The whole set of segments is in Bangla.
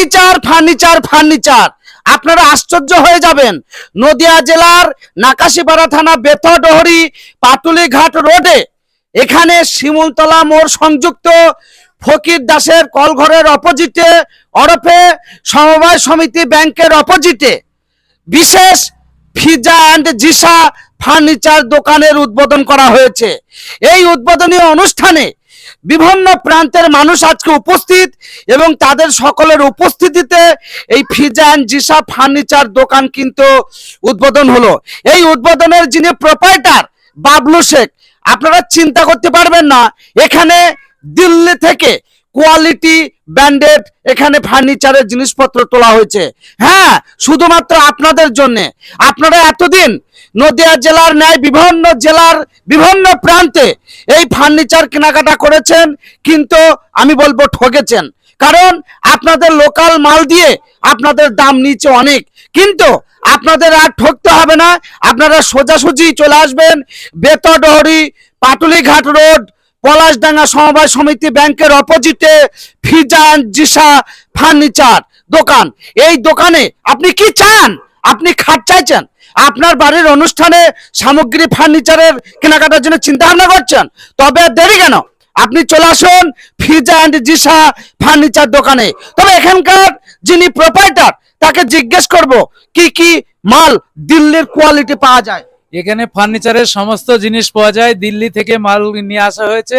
Furniture furniture furniture. আপনারা আশ্চর্য হয়ে যাবেন। নদিয়া জেলার নাকাশিপাড়া থানা বেথডহরি পাটুলি ঘাট রোডে এখানে শিমুলতলা মোড় সংযুক্ত ফকির দাসের কলঘরের অপোজিটে অরফে সমবায় সমিতি ব্যাংকের অপোজিটে বিশেষ ফিজা অ্যান্ড জিসা ফার্নিচার দোকানের উদ্বোধন করা হয়েছে। এই উদ্বোধনী অনুষ্ঠানে বিভিন্ন প্রান্তের মানুষ আজকে উপস্থিত এবং তাদের সকলের উপস্থিতিতে এই ফিজান জিসা ফার্নিচার দোকান কিন্তু উদ্বোধন হলো। এই উদ্বোধনের যিনি প্রোপাইটার বাবলু শেখ, আপনারা চিন্তা করতে পারবেন না, এখানে দিল্লি থেকে কোয়ালিটি ব্যান্ডেড এখানে ফার্নিচারের জিনিসপত্র তোলা হয়েছে। হ্যাঁ শুধুমাত্র আপনাদের জন্য। আপনারা এতদিন নদিয়া জেলার ন্যায় বিভিন্ন জেলার বিভিন্ন প্রান্তে এই ফার্নিচার কেনাকাটা করেছেন, কিন্তু আমি বলব ঠকেছেন কারণ আপনাদের লোকাল মাল দিয়ে আপনাদের দাম নিচে অনেক। কিন্তু আপনাদের আর ঠকতে হবে না। আপনারা সোজাসুজি চলে আসবেন। বেতডহরি, পাটুলিঘাট রোড পলাশডাঙ্গা সমবায় সমিতি ব্যাংকের অপোজিটে ফিজা অ্যান্ড জিসা ফার্নিচার দোকান। এই দোকানে আপনি কি চান? আপনি খাট চাইছেন। আপনার বাড়ির অনুষ্ঠানে সামগ্রী ফার্নিচারের কেনাকাটার জন্য চিন্তা ভাবনা করছেন। তবে দেরি কেন? আপনি চলে আসুন ফিজা অ্যান্ড জিসা ফার্নিচার দোকানে। তবে এখানকার যিনি প্রোপাইটার তাকে জিজ্ঞেস করব, কি কি মাল দিল্লির কোয়ালিটি পাওয়া যায়? এখানে ফার্নিচারের সমস্ত জিনিস পাওয়া যায়। দিল্লি থেকে মাল নিয়ে আসা হয়েছে।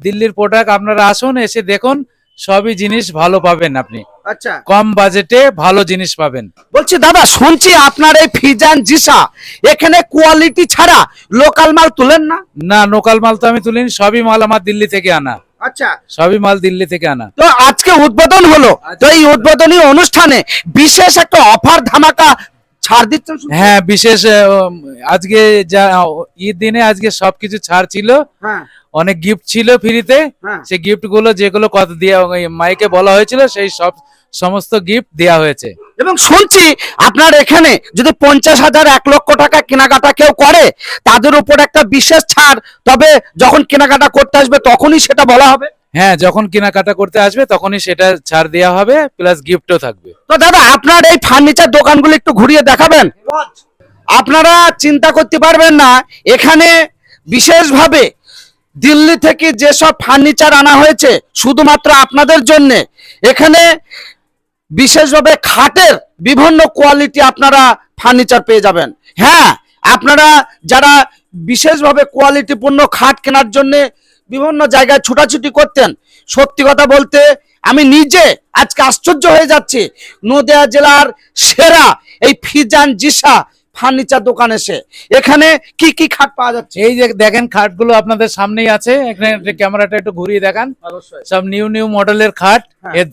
দিল্লির প্রোডাক্ট আপনারা আসুন এসে দেখুন সবই জিনিস ভালো পাবেন আপনি। আচ্ছা। কম বাজেটে ভালো জিনিস পাবেন। বলছি দাদা শুনছি আপনার এই ফিজান জিসা এখানে কোয়ালিটি ছাড়া লোকাল মাল তুলেন না? না লোকাল মাল তো আমি তুলিনি সবই মাল আমার দিল্লি থেকে আনা। আচ্ছা। সবই মাল দিল্লি থেকে আনা। তো আজকে উদ্বোধন হলো। তো এই উদ্বোধনী অনুষ্ঠানে বিশেষ একটা অফার ধামাকা ছাড় দিচ্ছেন হ্যাঁ বিশেষ আজকে যা ঈদ দিনে আজকে সবকিছু ছাড় ছিল। হ্যাঁ। অনেক গিফট ছিল ফ্রিতে হ্যাঁ। সেই গিফটগুলো যেগুলো কত দিয়ে মাইকে বলা হয়েছিল সেই সব সমস্ত গিফট দেওয়া হয়েছে। এবং শুনছি আপনার এখানে যদি পঞ্চাশ হাজার এক লক্ষ টাকা কেনাকাটা কেউ করে তাদের উপর একটা বিশেষ ছাড়। তবে যখন কেনাকাটা করতে আসবে তখনই সেটা বলা হবে। হ্যাঁ যখন কেনাকাটা করতে আসবে তখনই সেটা ছাড় দেওয়া হবে প্লাস গিফটও থাকবে। তো দাদা, আপনার এই ফার্নিচার দোকানগুলো একটু ঘুরিয়ে দেখাবেন? আপনারা চিন্তা করতে পারবেন না, এখানে বিশেষভাবে দিল্লি থেকে যেসব ফার্নিচার আনা হয়েছে, শুধুমাত্র আপনাদের জন্য, এখানে বিশেষভাবে খাটের বিভিন্ন কোয়ালিটি আপনারা ফার্নিচার পেয়ে যাবেন। হ্যাঁ আপনারা যারা বিশেষভাবে কোয়ালিটিপূর্ণ খাট কেনার জন্য বিভিন্ন জায়গায় ছুটাছুটি করতেন। সত্যি কথা বলতে আমি নিজে আজকে আশ্চর্য হয়ে যাচ্ছি। নদিয়া জেলার সেরা এই ফিজান জিসা ফার্নিচার দোকান এসে। এখানে কি কি খাট পাওয়া যাচ্ছে? এই যে দেখেন খাটগুলো আপনাদের সামনেই আছে। এখানে ক্যামেরাটা একটু ঘুরিয়ে দেখান। সব নিউ নিউ মডেলের খাট। হ্যাঁ। এর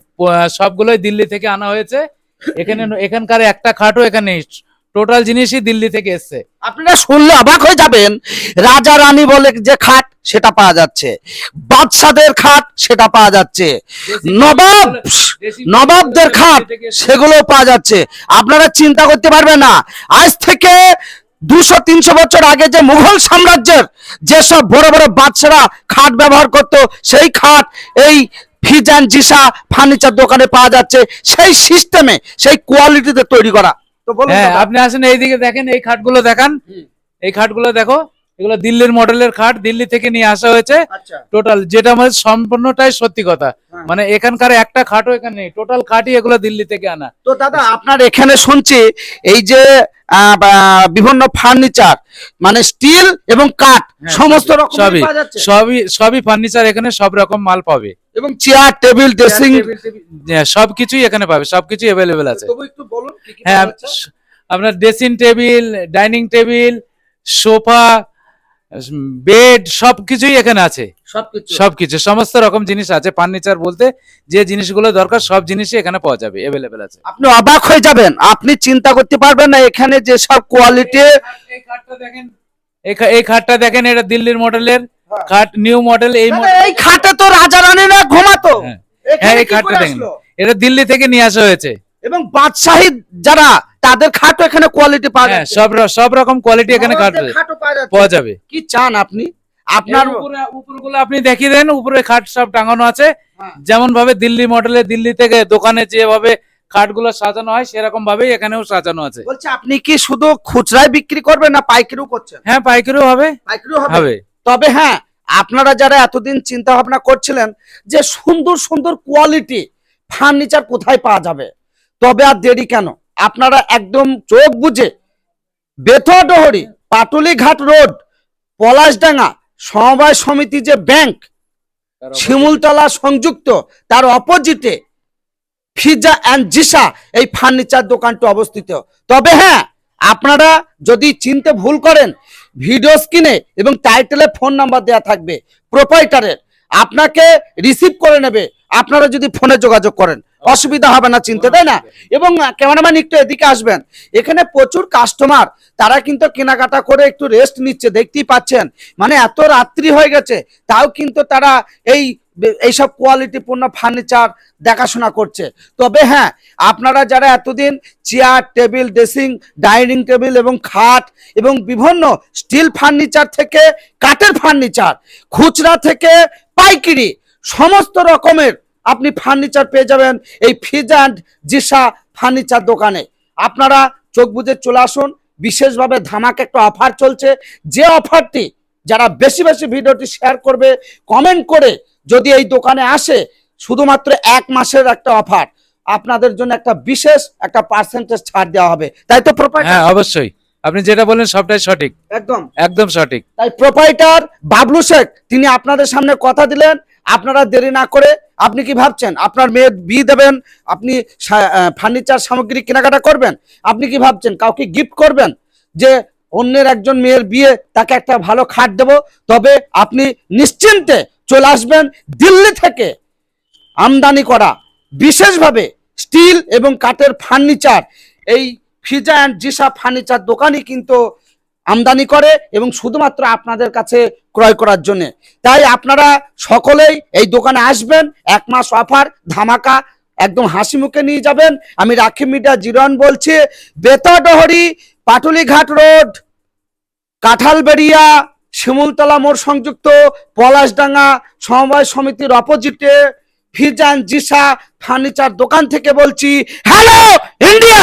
সবগুলোই দিল্লি থেকে আনা হয়েছে। এখানে এখানকার একটা খাটও এখানে টোটাল জিনিসই দিল্লি থেকে এসছে। আপনারা শুনলে অবাক হয়ে যাবেন। রাজা রানী বলে যে খাট সেটা পাওয়া যাচ্ছে। বাদশাদের খাট সেটা পাওয়া যাচ্ছে। নবাব নবাবদের খাট সেগুলো পাওয়া যাচ্ছে। আপনারা চিন্তা করতে পারবেন না। আজ থেকে দুশো তিনশো বছর আগে যে মুঘল সাম্রাজ্যের যেসব বড় বড় বাদশারা খাট ব্যবহার করত সেই খাট এই ফিজান জিসা ফার্নিচার দোকানে পাওয়া যাচ্ছে। সেই সিস্টেমে সেই কোয়ালিটিতে তৈরি করা। তো বলুন হ্যাঁ আপনি আসেন এইদিকে দেখেন এই খাটগুলো দেখান। এই খাটগুলো দেখো। এগুলো দিল্লির মডেলের খাট দিল্লি থেকে নিয়ে আসা হয়েছে। আচ্ছা। টোটাল যেটা আমাদের সম্পূর্ণটাই সত্যি কথা। হ্যাঁ। মানে এখানকার একটা খাটও এখানে নেই। টোটাল খাটই এগুলো দিল্লি থেকে আনা। তো দাদা আপনার এখানে শুনছি এই যে বিভিন্ন ফার্নিচার মানে স্টিল এবং কাঠ হ্যাঁ, সমস্ত রকম সবই। সবই সবই ফার্নিচার এখানে সব রকম মাল পাবে। এবং চেয়ার টেবিল ড্রেসিং সবকিছুই এখানে পাবে। সবকিছু অ্যাভেলেবেল আছে। হ্যাঁ আপনার dressing table dining table sofa bed সবকিছুই এখানে আছে। সবকিছু। সবকিছু সমস্ত রকম জিনিস আছে ফার্নিচার বলতে যে জিনিসগুলো দরকার সব জিনিসই এখানে পাওয়া যাবে অ্যাভেলেবেল আছে। আপনি অবাক হয়ে যাবেন আপনি চিন্তা করতে পারবেন না এখানে যে সব কোয়ালিটি এই খাটটা দেখেন এই এই খাটটা দেখেন এটা দিল্লির মডেলের খাট নিউ মডেল এই model- এই খাটে তো রাজা রানীরা ঘুমাতো। হ্যাঁ। হ্যাঁ এই খাটটা দেখেন। এটা দিল্লি থেকে নিয়ে আসা হয়েছে। এবং বাদশাহী যারা তাদের খাটও এখানে কোয়ালিটি পাওয়া হ্যাঁ যাচ্ছে। সব সব রকম কোয়ালিটি এখানে খাটও পাওয়া যাবে। কি চান আপনি? আপনার উপরে উপরগুলো আপনি দেখিয়ে দেন উপরে খাট সব টাঙানো আছে। হ্যাঁ। যেমন ভাবে দিল্লি মডেলে দিল্লি থেকে দোকানে যেভাবে খাটগুলো সাজানো হয় সেরকম ভাবেই এখানেও সাজানো আছে। বলছি আপনি কি শুধু খুচরায় বিক্রি করবেন না পাইকারিও করছেন? হ্যাঁ পাইকারিও হবে। পাইকারিও হবে। তবে হ্যাঁ আপনারা যারা এতদিন চিন্তা ভাবনা করছিলেন যে সুন্দর সুন্দর কোয়ালিটি ফার্নিচার কোথায় পাওয়া যাবে? তবে আর দেরি কেন? আপনারা একদম চোখ বুঝে বেথডহরি পাটুলি ঘাট রোড পলাশডাঙ্গা সমবায় সমিতি যে ব্যাংক শিমুলতলা সংযুক্ত তার অপোজিটে ফিজা অ্যান্ড জিসা এই ফার্নিচার দোকানটি অবস্থিত। তবে হ্যাঁ আপনারা যদি চিনতে ভুল করেন ভিডিও স্ক্রিনে এবং টাইটেলে ফোন নাম্বার দেওয়া থাকবে প্রোপাইটারের। আপনাকে রিসিভ করে নেবে। আপনারা যদি ফোনে যোগাযোগ করেন। অসুবিধা হবে না চিনতে, তাই না? এবং ক্যামেরাম্যান একটু এদিকে আসবেন। এখানে প্রচুর কাস্টমার তারা কিন্তু কেনাকাটা করে একটু রেস্ট নিচ্ছে, দেখতেই পাচ্ছেন। মানে এত রাত্রি হয়ে গেছে, তাও কিন্তু তারা এই, এইসব কোয়ালিটিপূর্ণ ফার্নিচার দেখাশোনা করছে। তবে হ্যাঁ আপনারা যারা এতদিন chair table dressing dining table এবং খাট এবং বিভিন্ন স্টিল ফার্নিচার থেকে কাঠের ফার্নিচার খুচরা থেকে পাইকিরি, সমস্ত রকমের আপনি ফার্নিচার পেয়ে যাবেন এই ফিজ অ্যান্ড জিসা ফার্নিচার দোকানে। আপনারা চোখ বুজে চলে আসুন বিশেষভাবে ধামাক একটা অফার চলছে। যে অফারটি যারা বেশি বেশি ভিডিওটি শেয়ার করবে কমেন্ট করে যদি এই দোকানে আসে শুধুমাত্র এক মাসের একটা অফার আপনাদের জন্য একটা বিশেষ একটা পার্সেন্টেজ ছাড় দেওয়া হবে। তাই তো হ্যাঁ অবশ্যই। আপনি যেটা বলেন সবটাই সঠিক। একদম। একদম সঠিক। তাই প্রোপাইটার বাবলু শেখ তিনি আপনাদের সামনে কথা দিলেন আপনারা দেরি না করে আপনি কি ভাবছেন? আপনার মেয়ের বিয়ে দেবেন, আপনি ফার্নিচার সামগ্রী কেনাকাটা করবেন, আপনি কি ভাবছেন? কাউকে গিফট করবেন? যে অন্যের একজন মেয়ের বিয়ে, তাকে একটা ভালো খাট দেবো, তবে আপনি নিশ্চিন্তে চলে আসবেন দিল্লি থেকে। আমদানি করা, বিশেষভাবে স্টিল এবং কাঠের ফার্নিচার এই ফিজা অ্যান্ড জিসা ফার্নিচার দোকানই কিন্তু আমদানি করে এবং শুধুমাত্র আপনাদের কাছে ক্রয় করার জন্য। তাই আপনারা সকলেই এই দোকানে আসবেন, এক মাস অফার, ধামাকা, একদম হাসি মুখে নিয়ে যাবেন। আমি রাখি মিডিয়া জিরন বলছি, বেতাডহরি, পাটুলিঘাট রোড, কাঁঠালবেড়িয়া, শিমুলতলা মোড় সংযুক্ত, পলাশডাঙ্গা সমবায় সমিতির অপোজিটে ফিজান জিসা ফার্নিচার দোকান থেকে বলছি হ্যালো ইন্ডিয়া